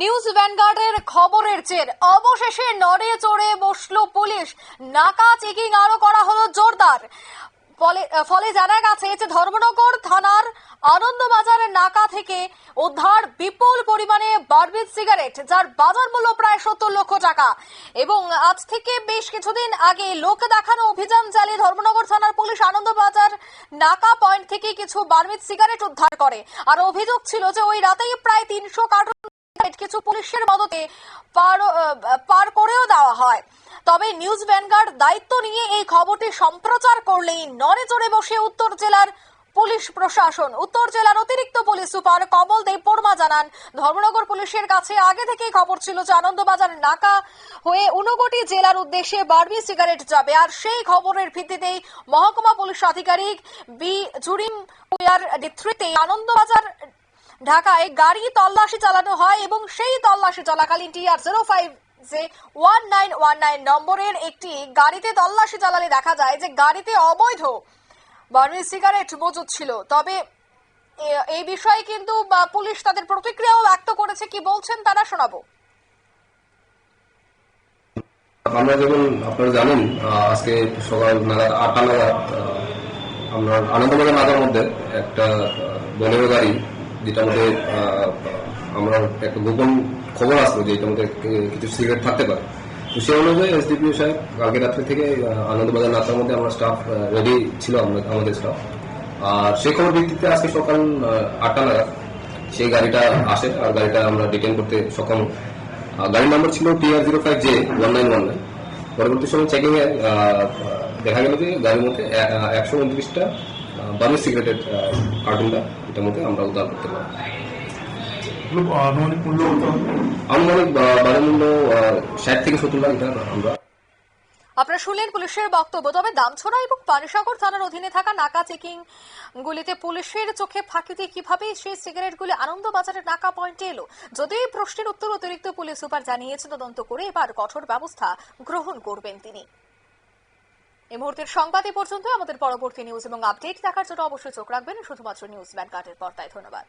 News ভ্যানগার্ডের খবরের জের। অবশেষে নড়ে চড়ে বসল পুলিশ। নাকা চেকিং আরও করা হলো জোরদার। ফলে জানা গেছে যে ধর্মনগর থানার আনন্দবাজারের নাকা থেকে উদ্ধার বিপুল পরিমাণে বারবিট সিগারেট, যার বাজার মূল্য প্রায় সত্তর লক্ষ টাকা। এবং আজ থেকে বেশ কিছুদিন আগে লোক দেখানো অভিযান চালিয়ে ধর্মনগর থানার পুলিশ আনন্দবাজার নাকা পয়েন্ট থেকে কিছু বারমিট সিগারেট উদ্ধার করে। আর অভিযোগ ছিল যে ওই রাতেই প্রায় তিনশো কার্টুন সিগারেট কিছু পুলিশের মদতে পার করেও দেওয়া হয়। তবে নিউজ ভ্যানগার্ড দায়িত্ব নিয়ে এই খবরটি সম্প্রচার করলেই নড়ে চড়ে বসে উত্তর জেলার পুলিশ প্রশাসন। উত্তর জেলার অতিরিক্ত পুলিশ সুপার কমল দেব পর্মা জানান, ধর্মনগর পুলিশের কাছে আগে থেকেই খবর ছিল যে আনন্দবাজার নাকা হয়ে ঊনকোটি জেলার উদ্দেশ্যে বারবি সিগারেট যাবে। আর সেই খবরের ভিত্তিতেই মহকুমা পুলিশ আধিকারিক বি জুরিম নেতৃত্বে আনন্দবাজার ঢাকায় গাড়ি তল্লাশি চালানো হয় এবং সেই তল্লাশি চলাকালীন TR zero five J one nine one nine নম্বরের একটি গাড়িতে তল্লাশি চালালে দেখা যায় যে গাড়িতে অবৈধ বার্মি সিগারেট মজুদ ছিল। তবে এই বিষয়ে কিন্তু পুলিশ তাদের প্রতিক্রিয়াও ব্যক্ত করেছে। কি বলছেন তারা শোনাবো। আমরা যেমন আপনারা জানেন আজকে সকাল নাগাদ আটটা নাগাদ আমরা আনন্দবাজার নাগার মধ্যে একটা বলেরো গাড়ি মধ্যে আহ, আমরা একটা গোপন খবর আসলো যে মধ্যে কি- কিছু সিগারেট থাকতে পারে। তো সেই অনুযায়ী এসডিপিও সাহেব কালকে রাত্রে থেকে আনন্দবাজার নাচার মধ্যে আমরা স্টাফ রেডি ছিল আমাদের স্টাফ আর সেই খবর ভিত্তিতে আজকে সকাল আটটা নাগাদ সেই গাড়িটা আসে আর গাড়িটা আমরা ডিটেন করতে সক্ষম। গাড়ির নাম্বার ছিল TR zero five J one nine one nine পরবর্তী সময় চেকিংয়ে দেখা গেল যে গাড়ির মধ্যে একশো উনত্রিশটা বার্মি সিগারেটের কার্টুনটা এটার মধ্যে আমরা উদ্ধার করতে পারি আনুমানিক মূল্য আনুমানিক বাজার মূল্য ষাট থেকে সত্তর লাখ এটা আমরা আপনারা শুনলেন পুলিশের বক্তব্য তবে দামছড়া এবং পানিসাগর থানার অধীনে থাকা নাকা চেকিং গুলিতে পুলিশের চোখে ফাঁকি দিয়ে কীভাবে সেই সিগারেটগুলি আনন্দবাজারের নাকা পয়েন্টে এলো যদিও এই প্রশ্নের উত্তর অতিরিক্ত পুলিশ সুপার জানিয়েছেন তদন্ত করে এবার কঠোর ব্যবস্থা গ্রহণ করবেন তিনি। এই মুহূর্তের সংবাদ পর্যন্ত, আমাদের পরবর্তী নিউজ এবং আপডেট দেখার জন্য অবশ্যই চোখ রাখবেন। শুধুমাত্র নিউজ ব্যানকার্ডের পর্দায় ধন্যবাদ।